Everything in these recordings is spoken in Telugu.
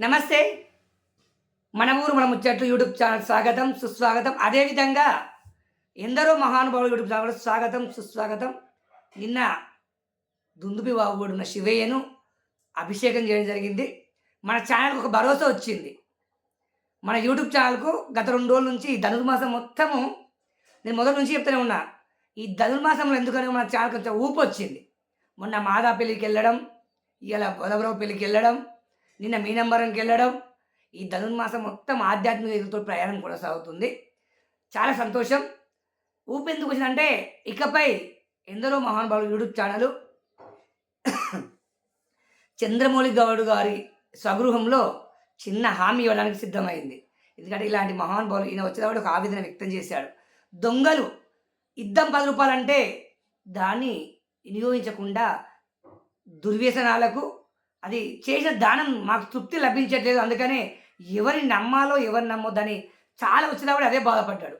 నమస్తే. మన ఊరు మన ముచ్చట్లు యూట్యూబ్ ఛానల్ స్వాగతం సుస్వాగతం. అదేవిధంగా ఎందరో మహానుభావులు యూట్యూబ్ ఛానల్ స్వాగతం సుస్వాగతం. నిన్న దుందుబి బాబుడున్న శివయ్యను అభిషేకం చేయడం జరిగింది. మన ఛానల్కి ఒక భరోసా వచ్చింది. మన యూట్యూబ్ ఛానల్కు గత రెండు రోజుల నుంచి ఈ ధనుర్మాసం మొత్తము నేను మొదటి నుంచి చెప్తూనే ఉన్నా ఈ ధనుర్మాసంలో ఎందుకని మన ఛానల్ కొంచెం ఊపు వచ్చింది. మొన్న మాదా పెళ్ళికి వెళ్ళడం ఇలా గోదావరావు పెళ్ళికి వెళ్ళడం నిన్న మీనంబరంకి వెళ్ళడం ఈ ధనుర్మాసం మొత్తం ఆధ్యాత్మికతో ప్రయాణం కూడా సాగుతుంది చాలా సంతోషం. ఊపి ఎందుకు వచ్చిందంటే ఇకపై ఎందరో మహానుభావులు యూట్యూబ్ ఛానల్ చంద్రమౌళి గౌడ్ గారి స్వగృహంలో చిన్న హామీ ఇవ్వడానికి సిద్ధమైంది. ఎందుకంటే ఇలాంటి మహానుభావులు ఈయన వచ్చేటప్పుడు ఒక ఆవేదన వ్యక్తం చేశాడు. దొంగలు ఇద్దం పది రూపాయలంటే దాన్ని వినియోగించకుండా దుర్వ్యసనాలకు అది చేసిన దానం మాకు తృప్తి లభించట్లేదు. అందుకనే ఎవరిని నమ్మాలో ఎవరిని నమ్మొద్దని చాలా వచ్చినప్పుడు అదే బాధపడ్డాడు.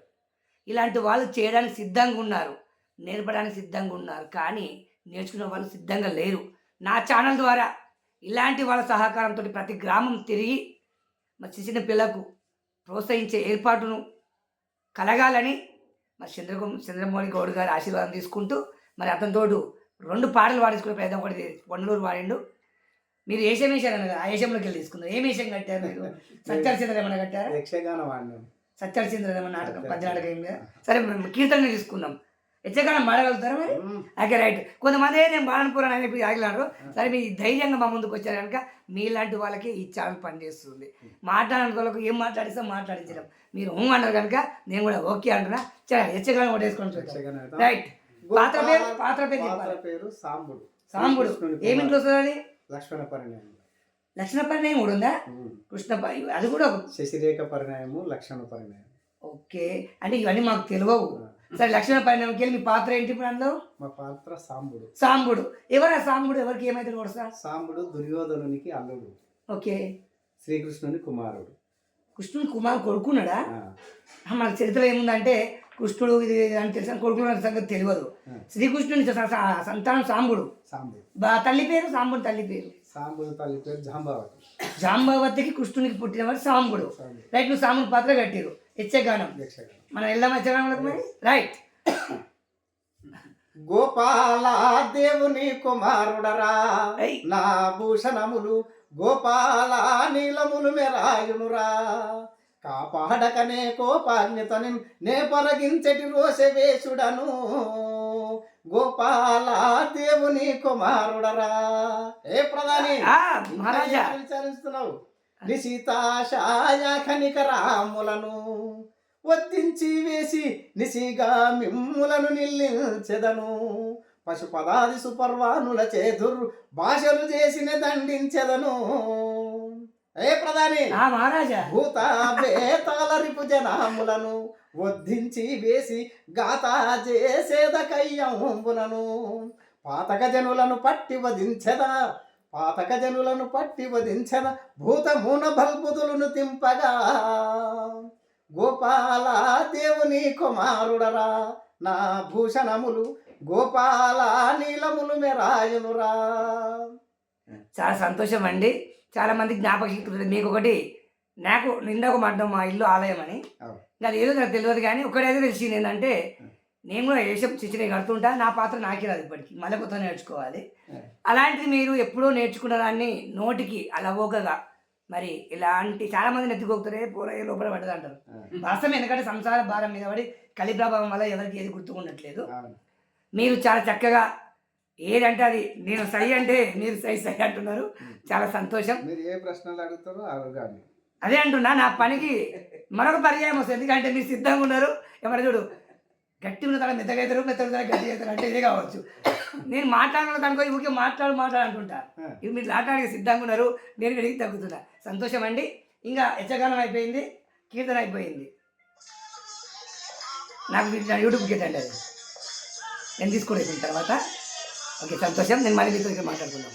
ఇలాంటి వాళ్ళు చేయడానికి సిద్ధంగా ఉన్నారు నేర్పడానికి సిద్ధంగా ఉన్నారు. కానీ నేర్చుకునే వాళ్ళు సిద్ధంగా లేరు. నా ఛానల్ ద్వారా ఇలాంటి వాళ్ళ సహకారంతో ప్రతి గ్రామం తిరిగి మా చిన్న చిన్న పిల్లకు ప్రోత్సహించే ఏర్పాటును కలగాలని మరి చంద్రకు చంద్రమౌళి గౌడ్ గారి ఆశీర్వాదం తీసుకుంటూ మరి అతనితోడు రెండు పాటలు పాడించుకునే ప్రయత్నం కూడా వండలూరు వాడిండు మీరు ఏషం వేశారు అన్నది ఆ ఏషంలోకి వెళ్ళి తీసుకున్నారు ఏం ఏషం కట్టారు మీరు? సత్యాలచంద్ర ఏమన్నా కట్టారా? యక్షగాన వాడినాం. సత్యాలచంద్ర ఏమన్నా నాటకం పద్య నాటకం ఏం లేదా. సరే మేము కీర్తన తీసుకుందాం. యక్షగానం పాడగలుగుతారా మరి. Okay right. కొంతమంది "ఏ, నేను బాణపురాన్ని అని చెప్పి సరే మీ ధైర్యంగా మా ముందుకు వచ్చారు కనుక మీలాంటి వాళ్ళకి ఈ ఛానల్ పనిచేస్తుంది. మాట్లాడిన వాళ్ళకు ఏం మాట్లాడిస్తే మాట్లాడించడం మీరు ఊ అన్నారు కనుక నేను కూడా ఓకే అంటున్నా. సరే యక్షగానం కూడా వేసుకొని వేద్దాం. రైట్. పాత్ర పేరు పాత్ర పేరు పాత్ర చెప్పాలి పేరు సాంబుడు. సాంబుడు. ఏమింట్లో వస్తుంది అది? లక్ష్మణ పరిణయం లక్షణ పరిణయం కూడా ఉందా. కృష్ణ అది కూడా శశిరేఖ పరిణయము లక్ష్మణ పరిణయం ఓకే. అంటే ఇవన్నీ మాకు తెలియవు సరే లక్షణ పరిణామంకి వెళ్ళి మీ పాత్ర ఏంటి ఇప్పుడు అందులో? మా పాత్ర సాంబుడు. సాంబుడు. ఎవరా సాంబుడు? ఎవరికి ఏమైతే కొడతా సాంబుడు దుర్యోధనునికి అల్లుడు. ఓకే. శ్రీకృష్ణుని కుమారుడు. కృష్ణుని కుమార్ కొడుకున్నాడా? మన చరిత్రలో ఏముందంటే కృష్ణుడు ఇది అని తెలిసిన కొడుకున్న సంగతి తెలియదు. శ్రీకృష్ణుని సంతానం సాంబుడు. తల్లి పేరు సాంబుడు తల్లి పేరు. సాంబుడు తల్లి పేరు జాంబావతి. జాంబావతికి కృష్ణునికి పుట్టినవాడు సాంబుడు. సాంబుడు. రైట్ నువ్వు సాంబుడు పాత్ర కట్టిరు. యక్షగానం. మనం వెళ్దాం యక్షగానంలోకి మరి? రైట్. గోపాల దేవుని కుమారుడరా. నా భూషణములు గోపాల నీలములు మెరాయునురా. కాపాడకనే కోపాగ్నితని నే పరగించటి రోషవేషుడను గోపాల దేవుని కుమారుడరా. ఏ ప్రధాని విచారిస్తున్నావు. నిశితాశాయ కనికరాములను వద్దించి వేసి నిశిగా మిమ్ములను నిల్లించెదను. పశుపదాది సుపర్వానుల చేదుర్ భాషలు చేసిన దండించెదను. ఏ ప్రధాని? మహారాజా. భూత బేతాల రిపు జనాములను వద్దించి వేసి గాతా చేసేద కయ్యంబునను పాతక జనులను పట్టి వధించెదా? పాతక జనులను పట్టి వధించెద? భూతమూన బల్బుదులను తింపగా. గోపాల దేవుని కుమారుడరా నా భూషణములు గోపాల నీలములు మెరాయునురా. చాలా సంతోషం అండి చాలా మంది జ్ఞాపక శక్తి ఉంటుంది మీకు ఒకటి నాకు నిందొక మాట మా ఇల్లు ఆలయం అని. అది ఏదో నాకు తెలియదు కానీ ఒకటైతే తెలిసింది ఏంటంటే నేను కూడా వేషం చిచ్చిన కడుతుంటా నా పాత్ర నాకే రాదు ఇప్పటికి. మళ్ళీ కొత్త నేర్చుకోవాలి అలాంటిది మీరు ఎప్పుడో నేర్చుకున్న దాన్ని నోటికి అలవోకగా మరి ఇలాంటి చాలా మంది నెత్తికొక్కుతారే పూర లోపల పడ్డది అంటారు. వాస్తవం ఎందుకంటే సంసార భారం మీద పడి కలి ప్రభావం వల్ల ఎవరికి ఏది గుర్తుకుండట్లేదు. అవును. మీరు చాలా చక్కగా ఏదంటే అది నేను సై అంటే మీరు సై సై అంటున్నారు. చాలా సంతోషం. మీరు ఏ ప్రశ్నలు అడుగుతారో అడగాలి. అదే అంటున్నా నా పనికి మరొక పర్యాయం వస్తుంది. ఎందుకంటే మీరు సిద్ధంగా ఉన్నారు. ఎవరు చూడు గట్టి ఉన్న తల మెత్తగా అవుతారు మెత్తగా తల గట్టి అవుతారు అంటే ఇదే కావచ్చు. నేను మాట్లాడిన దానికో ఊరికే మాట్లాడు మాట్లాడు అంటుంటా. ఇవి మీరు మాట్లాడే సిద్ధంగా ఉన్నారు. నేను వెడికి తగ్గుతున్నా. సంతోషం అండి. ఇంకా యచ్చగానం అయిపోయింది కీర్తన అయిపోయింది. నాకు మీరు యూట్యూబ్ గీట్ అండి అది. నేను తీసుకునేసిన తర్వాత. ఓకే సంతోషం. నేను మళ్ళీ మీతో మాట్లాడుకుందాం.